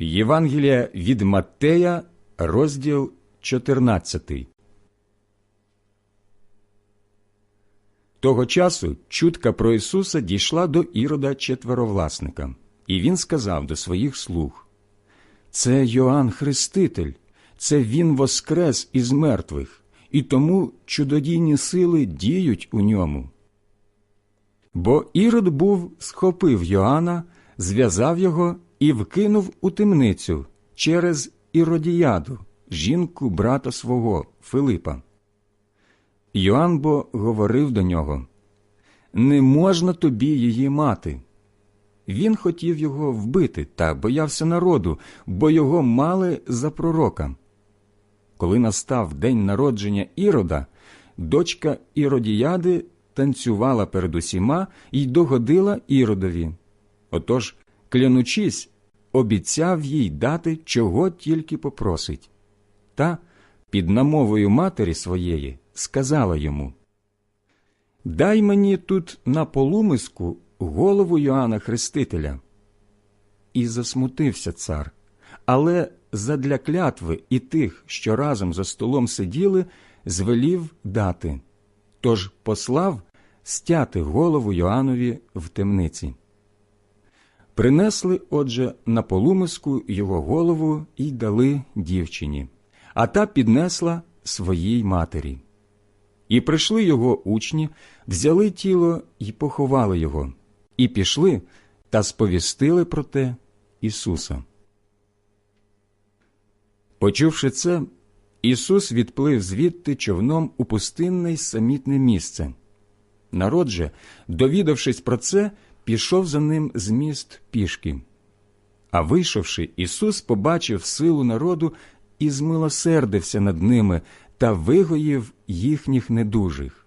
Євангелія від Маттея, розділ 14. Того часу чутка про Ісуса дійшла до Ірода четверовласника, і він сказав до своїх слуг Це Йоанн Хреститель, це Він воскрес із мертвих, і тому чудодійні сили діють у ньому. Бо Ірод був схопив Йоанна, зв'язав його і вкинув у темницю через Іродіяду, жінку брата свого Филипа. Йоанн бо говорив до нього Не можна тобі її мати. Він хотів його вбити та боявся народу, бо його мали за пророка. Коли настав день народження Ірода, дочка Іродіяди танцювала перед усіма і догодила Іродові. Отож, клянучись, обіцяв їй дати, чого тільки попросить. Та, під намовою матері своєї, сказала йому Дай мені тут на полумиску голову Йоанна Хрестителя. І засмутився цар, але задля клятви і тих, що разом за столом сиділи, звелів дати. Тож послав стяти голову Йоаннові в темниці. Принесли, отже, на полумиску його голову і дали дівчині, а та піднесла своїй матері. І прийшли його учні, взяли тіло і поховали його, і пішли та сповістили про те Ісуса. Почувши це, Ісус відплив звідти човном у пустинне й самітне місце. Народ же, довідавшись про це, пішов за ним з міст пішки. А вийшовши, Ісус побачив силу народу і змилосердився над ними та вигоїв їхніх недужих.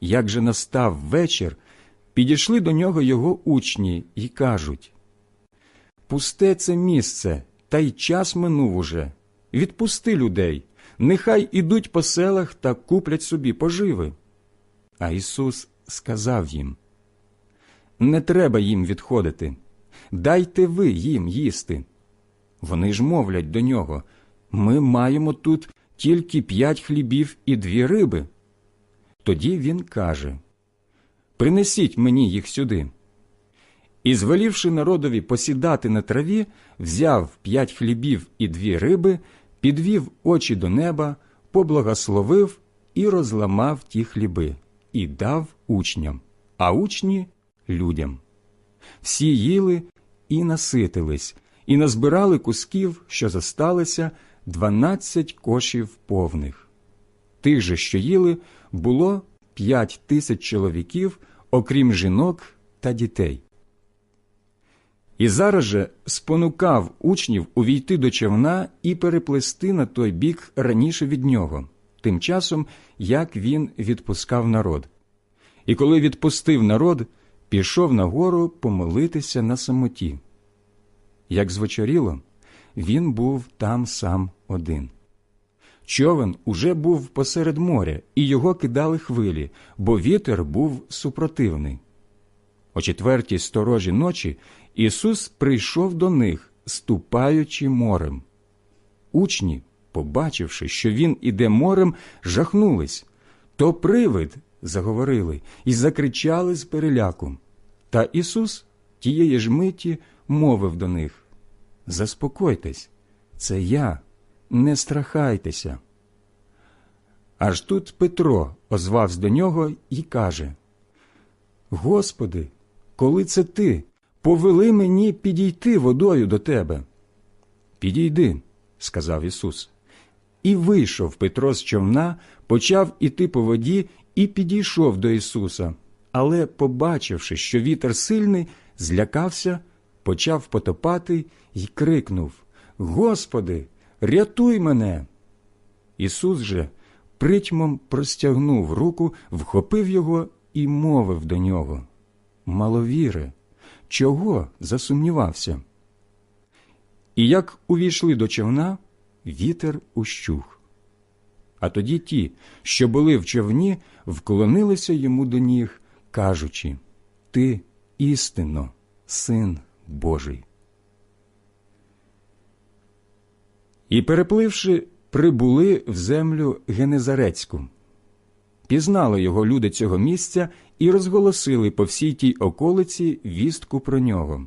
Як же настав вечір, підійшли до нього його учні й кажуть Пусте це місце, та й час минув уже. Відпусти людей, нехай ідуть по селах та куплять собі поживи. А Ісус сказав їм Не треба їм відходити, дайте ви їм їсти. Вони ж мовлять до нього Ми маємо тут тільки п'ять хлібів і дві риби. Тоді він каже Принесіть мені їх сюди. І, звелівши народові посідати на траві, взяв п'ять хлібів і дві риби, підвів очі до неба, поблагословив і розламав ті хліби, і дав учням, а учні людям. Всі їли і наситились, і назбирали кусків, що зосталися, дванадцять кошів повних. Тих же, що їли, було п'ять тисяч чоловіків, окрім жінок та дітей. І зараз же спонукав учнів увійти до човна і переплести на той бік раніше від нього, тим часом, як він відпускав народ. І коли відпустив народ, пішов на гору помолитися на самоті. Як звечоріло, він був там сам один. Човен уже був посеред моря, і його кидали хвилі, бо вітер був супротивний. О четвертій сторожі ночі Ісус прийшов до них, ступаючи морем. Учні, побачивши, що Він іде морем, жахнулись. То привид, заговорили, і закричали з переляку. Та Ісус тієї ж миті мовив до них Заспокойтесь, це я, не страхайтеся. Аж тут Петро озвався до нього і каже Господи, коли це ти, повели мені підійти водою до тебе. Підійди, сказав Ісус. І вийшов Петро з човна, почав іти по воді і підійшов до Ісуса. Але, побачивши, що вітер сильний, злякався, почав потопати й крикнув Господи, рятуй мене. Ісус же притьмом простягнув руку, вхопив його і мовив до нього Маловіре, чого засумнівався? І як увійшли до човна, вітер ущух. А тоді ті, що були в човні, вклонилися йому до ніг, кажучи Ти істинно, син Божий. І, перепливши, прибули в землю Генезарецьку. Пізнали його люди цього місця і розголосили по всій тій околиці вістку про нього,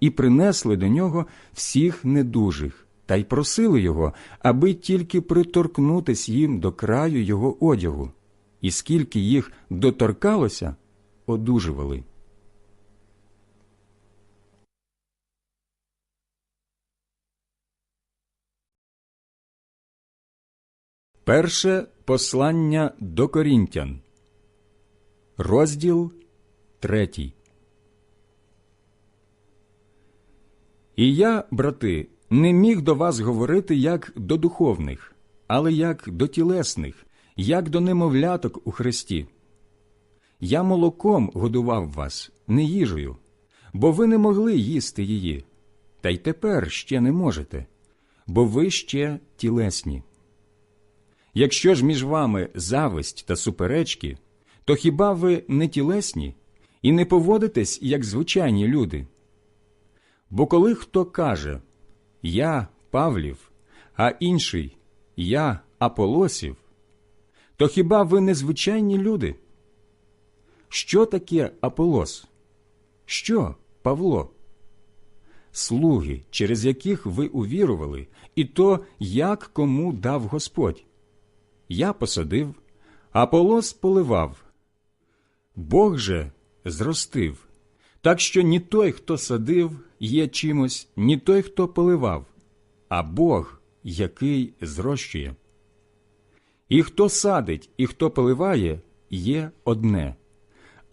і принесли до нього всіх недужих, та й просили його, аби тільки приторкнутись їм до краю його одягу, і скільки їх доторкалося, одужували. Перше послання до Корінтян, розділ третій. І я, брати, не міг до вас говорити як до духовних, але як до тілесних, як до немовляток у Христі. Я молоком годував вас, не їжею, бо ви не могли їсти її, та й тепер ще не можете, бо ви ще тілесні. Якщо ж між вами зависть та суперечки, то хіба ви не тілесні і не поводитесь, як звичайні люди? Бо коли хто каже Я Павлів, а інший Я Аполосів, то хіба ви не звичайні люди? Що таке Аполос? Що Павло? Слуги, через яких ви увірували, і то, як кому дав Господь. Я посадив, Аполос поливав. Бог же зростив, так що ні той, хто садив, є чимось, ні той, хто поливав, а Бог, який зрощує. І хто садить, і хто поливає, є одне,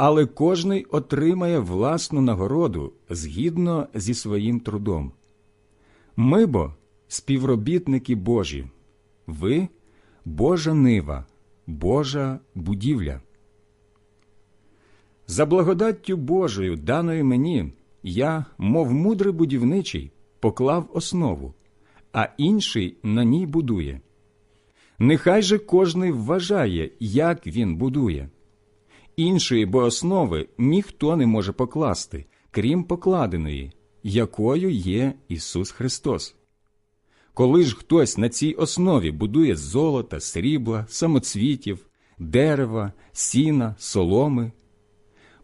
але кожний отримає власну нагороду згідно зі своїм трудом. Ми бо співробітники Божі, ви – Божа нива, Божа будівля. За благодаттю Божою, даною мені, я, мов мудрий будівничий, поклав основу, а інший на ній будує. Нехай же кожний вважає, як він будує. Іншої бо основи ніхто не може покласти, крім покладеної, якою є Ісус Христос. Коли ж хтось на цій основі будує золота, срібла, самоцвітів, дерева, сіна, соломи,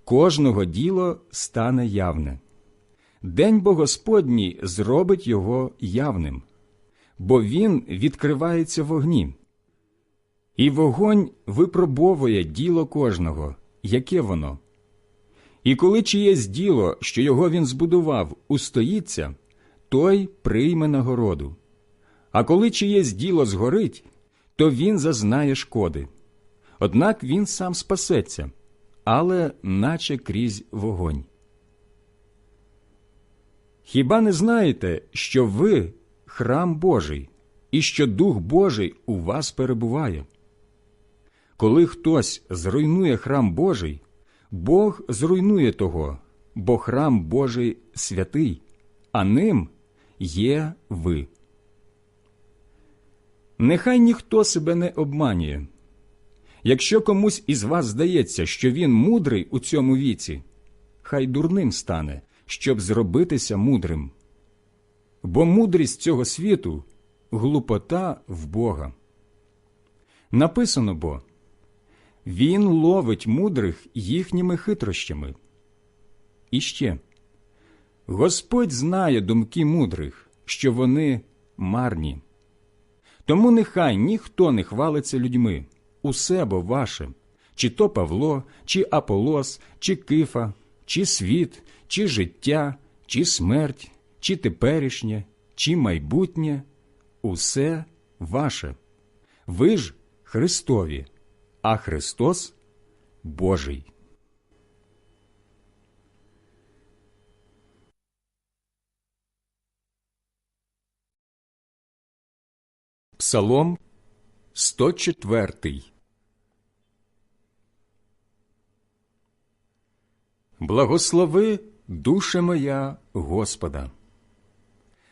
кожного діло стане явне. День Богосподній зробить його явним, бо він відкривається в огні. І вогонь випробовує діло кожного, яке воно. І коли чиєсь діло, що його він збудував, устоїться, той прийме нагороду. А коли чиєсь діло згорить, то він зазнає шкоди. Однак він сам спасеться, але наче крізь вогонь. Хіба не знаєте, що ви храм Божий, і що Дух Божий у вас перебуває? Коли хтось зруйнує храм Божий, Бог зруйнує того, бо храм Божий святий, а ним є ви. Нехай ніхто себе не обманює. Якщо комусь із вас здається, що він мудрий у цьому віці, хай дурним стане, щоб зробитися мудрим. Бо мудрість цього світу глупота в Бога. Написано бо Він ловить мудрих їхніми хитрощами. І ще Господь знає думки мудрих, що вони марні. Тому нехай ніхто не хвалиться людьми, усе бо ваше, чи то Павло, чи Аполос, чи Кифа, чи світ, чи життя, чи смерть, чи теперішнє, чи майбутнє усе ваше. Ви ж Христові, а Христос Божий. Псалом 104 Благослови, душе моя Господа.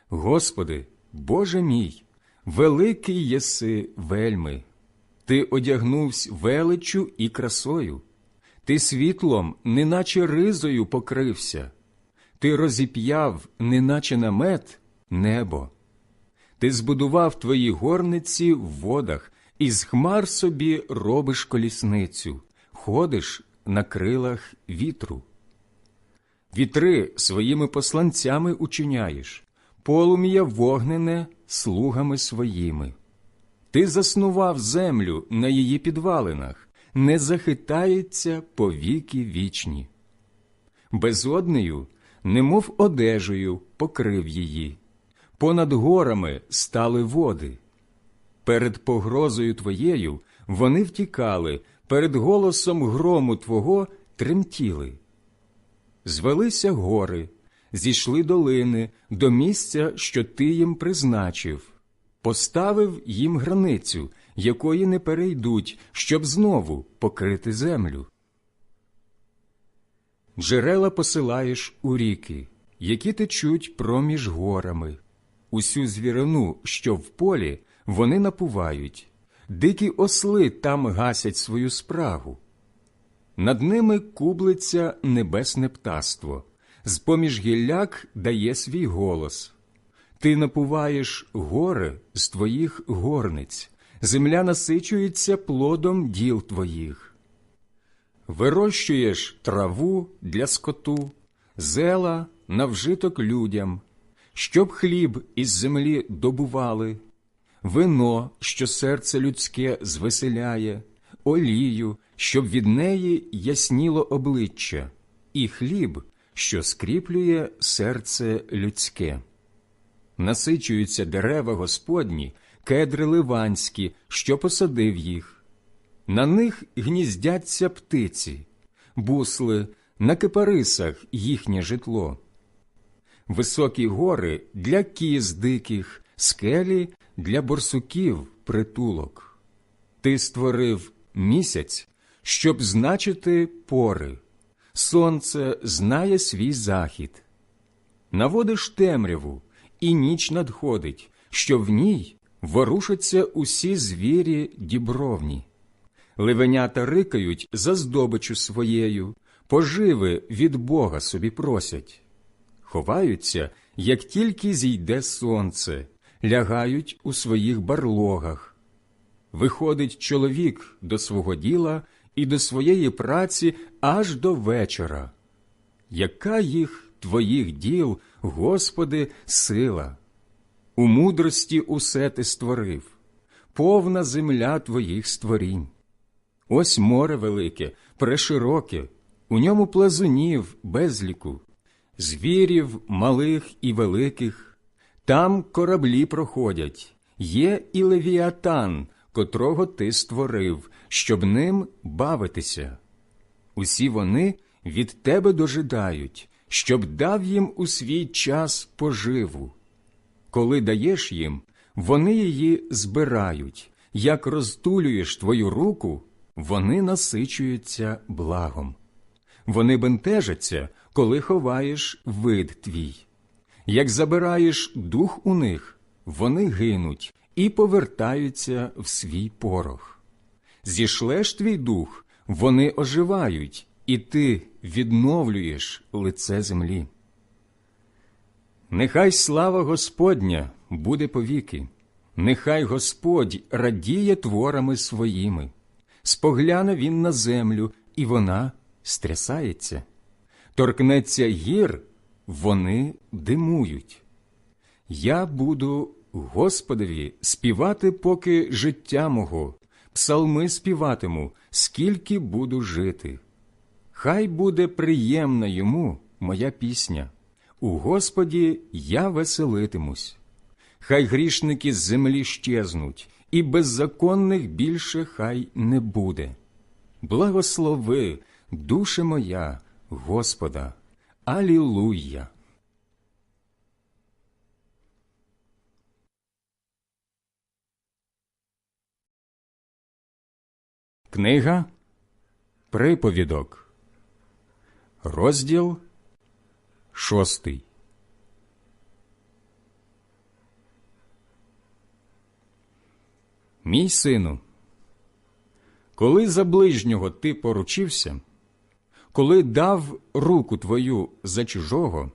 Господи, Боже мій, великий єси вельми, Ти одягнувся величу і красою, Ти світлом, неначе ризою покрився, Ти розіп'яв, неначе намет, небо. Ти збудував твої горниці в водах, і з хмар собі робиш колісницю, ходиш на крилах вітру. Вітри своїми посланцями учиняєш, полум'я вогнене слугами своїми. Ти заснував землю на її підвалинах, не захитається по віки вічні. Безоднею, немов одежею, покрив її, понад горами стали води. Перед погрозою твоєю вони втікали, перед голосом грому твого тремтіли. Звелися гори, зійшли долини до місця, що ти їм призначив, поставив їм границю, якої не перейдуть, щоб знову покрити землю. Джерела посилаєш у ріки, які течуть проміж горами. Усю звірину, що в полі, вони напувають, дикі осли там гасять свою справу. Над ними кублиться небесне птаство, з поміж гілляк дає свій голос. Ти напуваєш гори з твоїх горниць, земля насичується плодом діл твоїх. Вирощуєш траву для скоту, зела на вжиток людям, щоб хліб із землі добували, вино, що серце людське звеселяє, олію, щоб від неї ясніло обличчя, і хліб, що скріплює серце людське. Насичуються дерева Господні, кедри ливанські, що посадив їх. На них гніздяться птиці, бусли, на кипарисах їхнє житло. Високі гори для кіз диких, скелі для борсуків притулок. Ти створив місяць, щоб значити пори. Сонце знає свій захід. Наводиш темряву, і ніч надходить, що в ній ворушаться усі звірі дібровні. Ливенята рикають за здобичу своєю, поживи від Бога собі просять. Ховаються, як тільки зійде сонце, лягають у своїх барлогах. Виходить чоловік до свого діла і до своєї праці аж до вечора. Яка їх твоїх діл, Господи, сила? У мудрості усе ти створив, повна земля твоїх створінь. Ось море велике, прешироке, у ньому плазунів безліку, звірів малих і великих, там кораблі проходять, є і левіатан, котрого ти створив, щоб ним бавитися. Усі вони від тебе дожидають, щоб дав їм у свій час поживу. Коли даєш їм, вони її збирають, як розтулюєш твою руку, вони насичуються благом. Вони бентежаться, коли ховаєш вид твій. Як забираєш дух у них, вони гинуть і повертаються в свій порох. Зішлеш твій дух, вони оживають, і ти відновлюєш лице землі. Нехай слава Господня буде повіки, нехай Господь радіє творами своїми. Спогляне він на землю, і вона стрясається. Торкнеться гір, вони димують. Я буду Господові співати, поки життя мого, псалми співатиму, скільки буду жити. Хай буде приємна йому моя пісня. У Господі я веселитимусь. Хай грішники з землі щезнуть, і беззаконних більше хай не буде. Благослови, душе моя, Господа, Алілуя! Книга Приповідок, розділ шостий. Мій сину, коли за ближнього ти поручився, коли дав руку твою за чужого,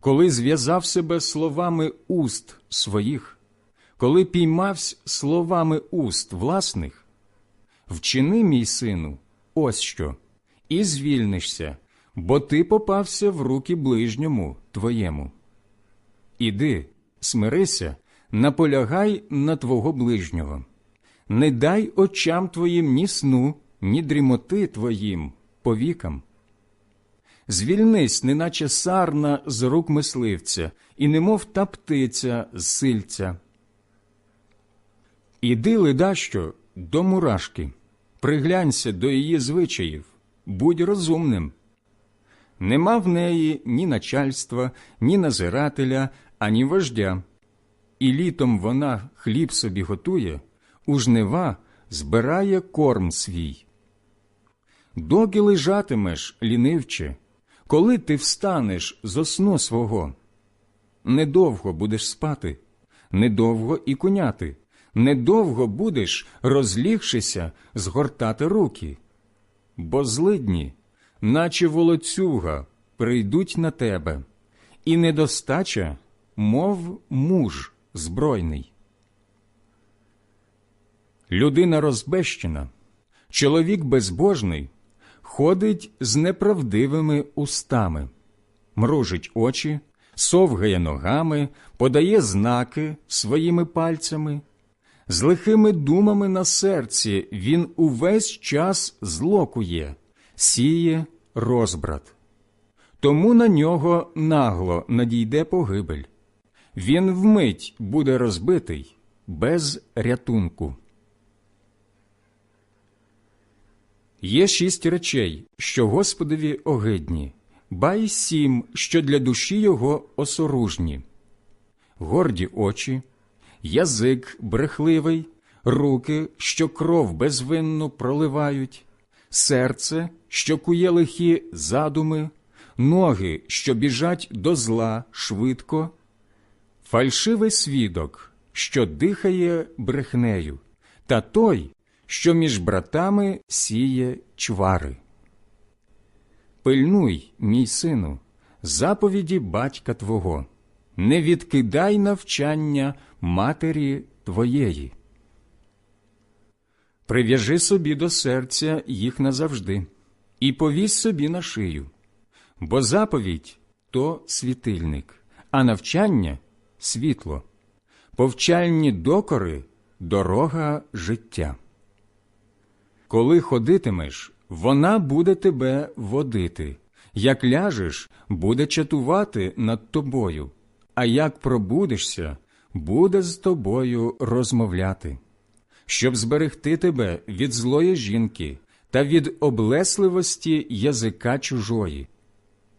коли зв'язав себе словами уст своїх, коли піймавсь словами уст власних, вчини, мій сину, ось що, і звільнишся, бо ти попався в руки ближньому твоєму. Іди, смирися, наполягай на твого ближнього, не дай очам твоїм ні сну, ні дрімоти твоїм повікам. Звільнись, неначе сарна з рук мисливця, і немов та птиця з сильця. Іди, ледащо, до мурашки, приглянься до її звичаїв, будь розумним. Нема в неї ні начальства, ні назирателя, ані вождя. І літом вона хліб собі готує, у жнива збирає корм свій. Доки лежатимеш, лінивче, коли ти встанеш з сну свого, недовго будеш спати, недовго і куняти, недовго будеш, розлігшися, згортати руки, бо злидні, наче волоцюга, прийдуть на тебе, і недостача, мов муж збройний. Людина розбещена, чоловік безбожний ходить з неправдивими устами, мружить очі, совгає ногами, подає знаки своїми пальцями. З лихими думами на серці він увесь час злокує, сіє розбрат. Тому на нього нагло надійде погибель. Він вмить буде розбитий без рятунку. Є шість речей, що Господові огидні, ба й сім, що для душі його осоружні горді очі, язик брехливий, руки, що кров безвинну проливають, серце, що кує лихі задуми, ноги, що біжать до зла швидко, фальшивий свідок, що дихає брехнею, та той, що між братами сіє чвари. Пильнуй, мій сину, заповіді батька твого, не відкидай навчання матері твоєї. Прив'яжи собі до серця їх назавжди, і повісь собі на шию, бо заповідь то світильник, а навчання світло, повчальні докори дорога життя. Коли ходитимеш, вона буде тебе водити, як ляжеш, буде чатувати над тобою, а як пробудешся, буде з тобою розмовляти, щоб зберегти тебе від злої жінки та від облесливості язика чужої.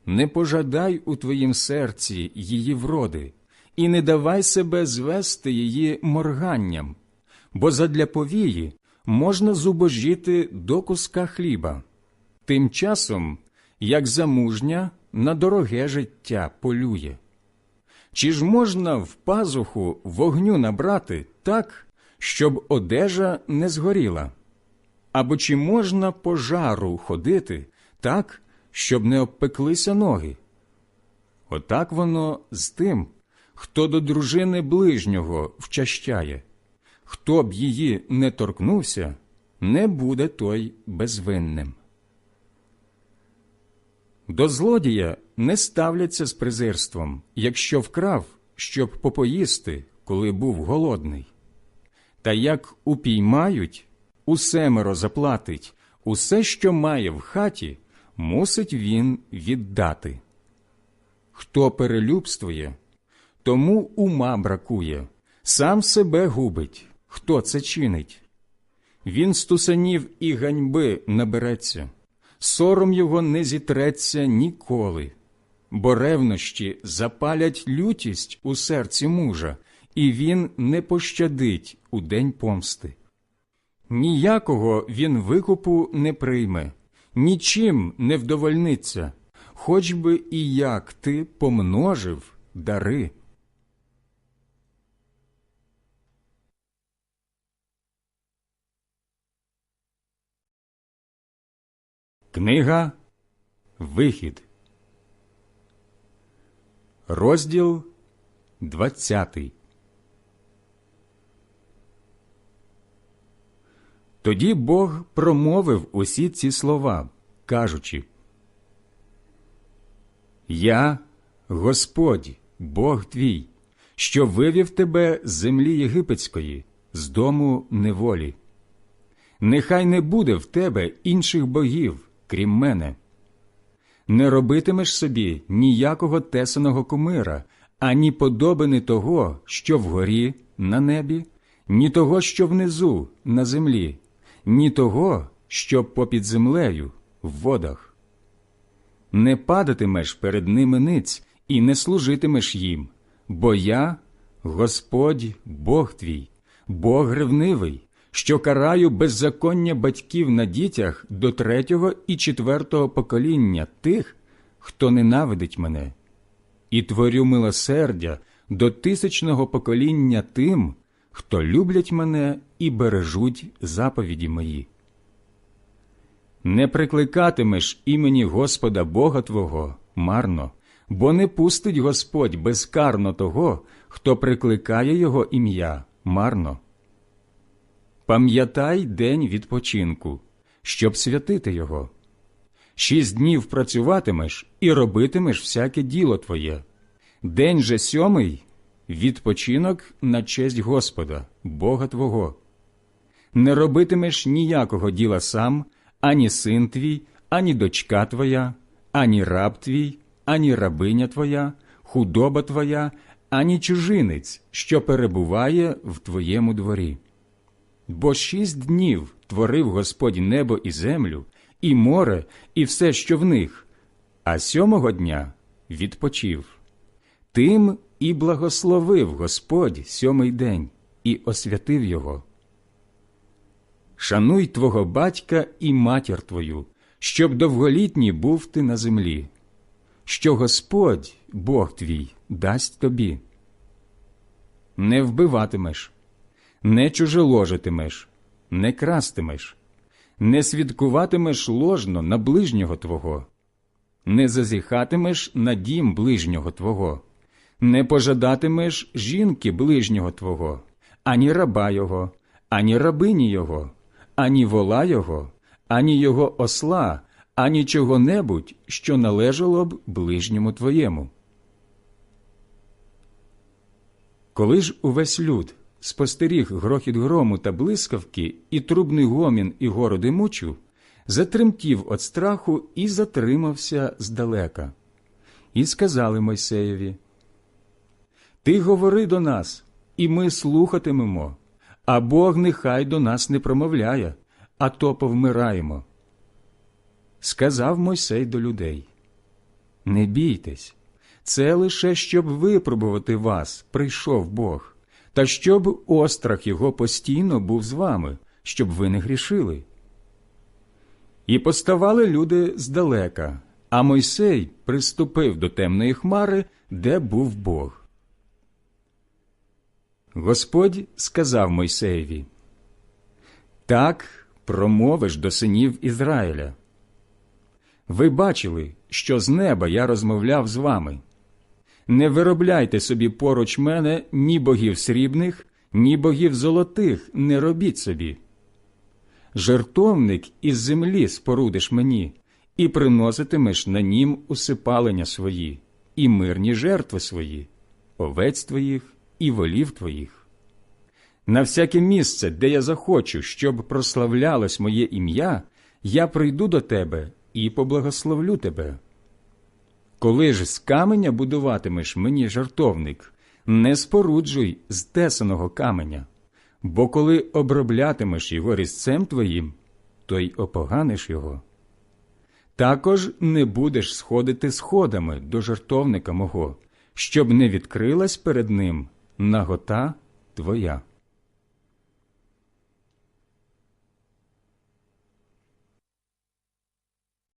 Не пожадай у твоїм серці її вроди, і не давай себе звести її морганням, бо задля повії можна зубожіти до куска хліба, тим часом, як замужня на дороге життя полює. Чи ж можна в пазуху вогню набрати так, щоб одежа не згоріла? Або чи можна по жару ходити так, щоб не обпеклися ноги? Отак воно з тим, хто до дружини ближнього вчащає. Хто б її не торкнувся, не буде той безвинним. До злодія не ставляться з презирством, якщо вкрав, щоб попоїсти, коли був голодний. Та як упіймають, усемеро заплатить, усе, що має в хаті, мусить він віддати. Хто перелюбствує, тому ума бракує, сам себе губить. Хто це чинить. Він стусанів і ганьби набереться, сором його не зітреться ніколи, бо ревнощі запалять лютість у серці мужа, і він не пощадить у день помсти. Ніякого він викупу не прийме, нічим не вдовольниться, хоч би і як ти помножив дари. Книга Вихід, розділ двадцятий. Тоді Бог промовив усі ці слова, кажучи Я, Господь, Бог твій, що вивів тебе з землі єгипетської, з дому неволі. Нехай не буде в тебе інших богів, крім мене. Не робитимеш собі ніякого тесаного кумира, ані подобини того, що вгорі на небі, ні того, що внизу на землі, ні того, що попід землею в водах. Не падатимеш перед ними ниць і не служитимеш їм, бо я, Господь, Бог твій, Бог ревнивий, що караю беззаконня батьків на дітях до третього і четвертого покоління тих, хто ненавидить мене, і творю милосердя до тисячного покоління тим, хто люблять мене і бережуть заповіді мої. Не прикликатимеш імені Господа Бога Твого марно, бо не пустить Господь безкарно того, хто прикликає Його ім'я марно. Пам'ятай день відпочинку, щоб святити його. Шість днів працюватимеш і робитимеш всяке діло твоє. День же сьомий відпочинок на честь Господа, Бога Твого. Не робитимеш ніякого діла сам, ані син твій, ані дочка твоя, ані раб твій, ані рабиня твоя, худоба твоя, ані чужинець, що перебуває в твоєму дворі. Бо шість днів творив Господь небо і землю, і море, і все, що в них, а сьомого дня відпочив. Тим і благословив Господь сьомий день і освятив його. Шануй твого батька і матір твою, щоб довголітній був ти на землі, що Господь, Бог твій, дасть тобі. Не вбиватимеш, не чужеложитимеш, не крастимеш, не свідкуватимеш ложно на ближнього твого, не зазіхатимеш на дім ближнього твого, не пожадатимеш жінки ближнього твого, ані раба його, ані рабині його, ані вола його, ані його осла, ані чого-небудь, що належало б ближньому твоєму. Коли ж увесь люд спостеріг грохіт грому та блискавки, і трубний гомін і гору димучу, затремтів від страху і затримався здалека. І сказали Мойсеєві Ти говори до нас, і ми слухатимемо, а Бог нехай до нас не промовляє, а то повмираємо. Сказав Мойсей до людей Не бійтесь, це лише щоб випробувати вас, прийшов Бог, та щоб острах його постійно був з вами, щоб ви не грішили. І поставали люди здалека, а Мойсей приступив до темної хмари, де був Бог. Господь сказав Мойсеєві Так промовиш до синів Ізраїля. Ви бачили, що з неба я розмовляв з вами. Не виробляйте собі поруч мене ні богів срібних, ні богів золотих не робіть собі. Жертовник із землі спорудиш мені, і приноситимеш на нім усипалення свої, і мирні жертви свої, овець твоїх і волів твоїх. На всяке місце, де я захочу, щоб прославлялось моє ім'я, я прийду до тебе і поблагословлю тебе. Коли ж з каменя будуватимеш мені жартовник, не споруджуй з тесаного каменя, бо коли оброблятимеш його різцем твоїм, то й опоганиш його. Також не будеш сходити сходами до жартовника мого, щоб не відкрилась перед ним нагота твоя.